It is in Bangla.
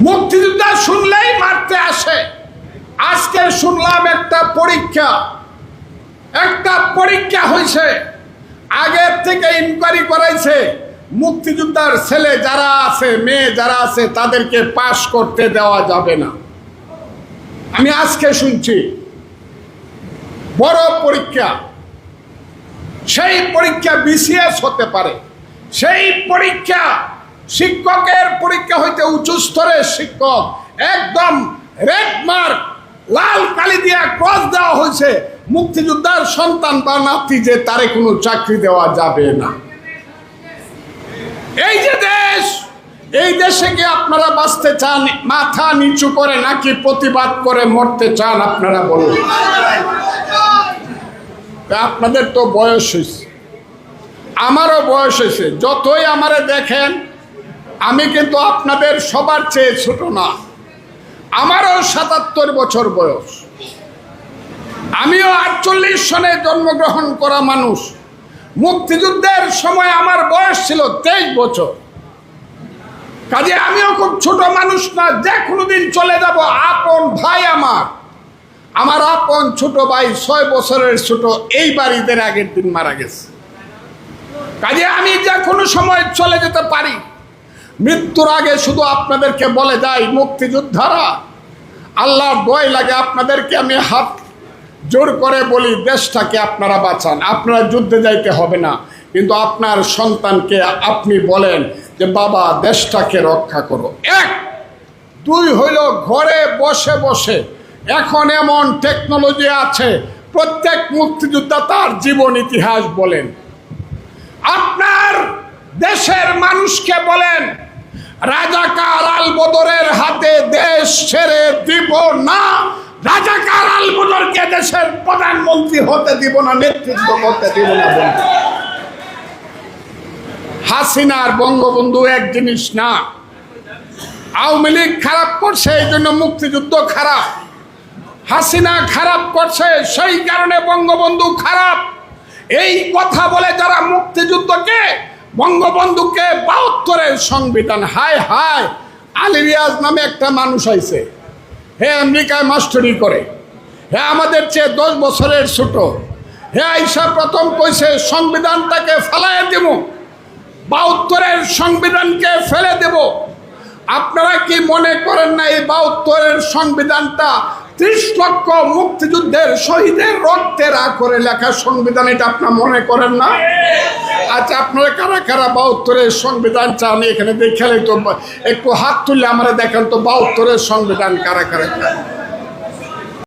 মুক্তিযোদ্ধা শুনলেই মারতে আসে। আজকে শুনলাম একটা পরীক্ষা। একটা পরীক্ষা হয়েছে। আগের থেকে ইনকোয়ারি করাইছে, মুক্তিযোদ্ধার ছেলে যারা আছে, মেয়ে যারা আছে, তাদেরকে পাশ করতে দেওয়া যাবে না। আমি আজকে শুনছি, বড় পরীক্ষা। সেই পরীক্ষা বিসিএস হতে পারে। সেই পরীক্ষা শিক্ষকের পরীক্ষা হইতে উঁচু স্তরের শিক্ষক, একদম রেড মার্ক লাল কালি দিয়া ক্রস দেওয়া হয়েছে মুক্তিযোদ্ধার সন্তান বা নাতি যে তারে কোনো চাকরি দেওয়া যাবে না। এই যে দেশ, এই দেশে কি আপনারা বাঁচতে চান, মাথা নিচু করে নাকি প্রতিবাদ করে মরতে চান, আপনারা বলুন। আপনাদের তো বয়স হয়েছে আমারও বয়স হয়েছে যতই আমারে দেখেন আমি কিন্তু আপনাদের সবার চেয়ে ছোট না। আমারও সাতাত্তর বছর বয়স। আমিও আটচল্লিশ সনে জন্মগ্রহণ করা মানুষ। মুক্তিযুদ্ধের সময় আমার বয়স ছিল তেইশ বছর। কাজে আমিও খুব ছোট মানুষ না, যে কোনোদিন চলে যাব আপন ভাই আমার। আমার আপন ছোট ভাই ছয় বছরের ছোট, এই বাড়িদের আগের দিন মারা গেছে। কাজে আমি যে কোনো সময় চলে যেতে পারি। মৃত্যুর আগে শুধু আপনাদেরকে বলে যাই মুক্তিযোদ্ধারা। আল্লাহর দয় লাগে আপনাদেরকে, আমি হাত জোর করে বলি, দেশটাকে আপনারা বাঁচান। আপনারা যুদ্ধে যাইতে হবে না। কিন্তু আপনার সন্তানকে আপনি বলেন যে, বাবা, দেশটাকে রক্ষা করো। এক। দুই হইল ঘরে বসে বসে। এখন এমন টেকনোলজি আছে, প্রত্যেক মুক্তিযোদ্ধা তার জীবন ইতিহাস বলেন। আপনার দেশের মানুষকে বলেন রাজাকার আল বদরের হাতে দেশ ছেড়ে দিব না। রাজাকার আল বদরকে দেশের প্রধানমন্ত্রী হতে দিব না, নেতৃত্ব করতে দিব না হাসিনার বঙ্গবন্ধু এক জিনিস না। আওয়ামী লীগ খারাপ করছে, এই জন্য মুক্তিযুদ্ধ খারাপ। হাসিনা খারাপ করছে, সেই কারণে বঙ্গবন্ধু খারাপ। এই কথা বলে যারা মুক্তিযুদ্ধকে বঙ্গবন্ধুকে বাহাত্তরের সংবিধান, হায় হায়, আলী রিয়াজ নামে একটা মানুষ আইছে। হে আমেরিকায় মাস্টারি করে। হে আমাদের চেয়ে দশ বছরের ছোট। হে আইসা প্রথম কইছে, সংবিধানটাকে ফেলাইয়া দেব বাহাত্তরের সংবিধানকে ফেলে দেব। আপনারা কি মনে করেন না এই বাহাত্তরের সংবিধানটা ত্রিশ লক্ষ মুক্তিযুদ্ধের শহীদের রক্তের করে লেখা সংবিধান, এটা আপনার মনে করেন না? আচ্ছা আপনারা কারা কারা বাহাত্তরের সংবিধান চান? এখানে দেখালে তো একটু হাত তুললে আমরা দেখেন তো বাহাত্তরের সংবিধান কারা কারা চান